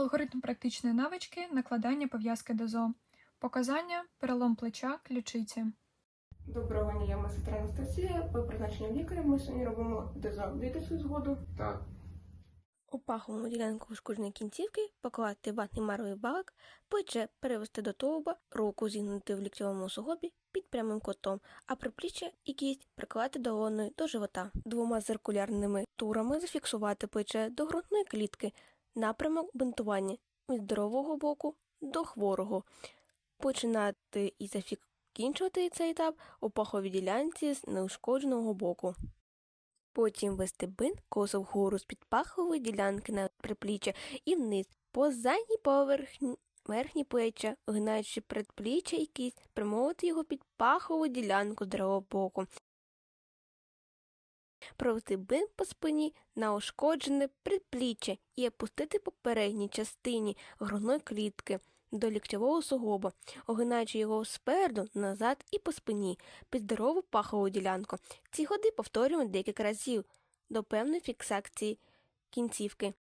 Алгоритм практичної навички накладання пов'язки ДОЗО. Показання перелом плеча ключиці. Доброго дня, я медсестра Анастасія. По призначенню лікаря ми сьогодні робимо. Дайте свою згоду? Так. У паховому ділянку ушкодженої кінцівки покласти ватний маровий балок, плече перевести до тулуба, руку зігнути в ліктьовому сугобі під прямим кутом, а припліччя і кість прикласти долоною до живота. Двома циркулярними турами зафіксувати плече до грудної клітки, напрямок бинтування від здорового боку до хворого. Починати і закінчувати цей етап у паховій ділянці з неушкодженого боку. Потім вести бинт косо вгору з під пахової ділянки на припліччя і вниз по задній поверхні верхні плеча, огинаючи предпліччя і кість, примовити його під пахову ділянку з другого боку. Провести бим по спині на ушкоджене предпліччя і опустити по передній частині грудної клітки до ліктьового сугоба, огинаючи його спереду, назад і по спині, під здорову пахову ділянку. Ці ходи повторюємо декілька разів до певної фіксації кінцівки.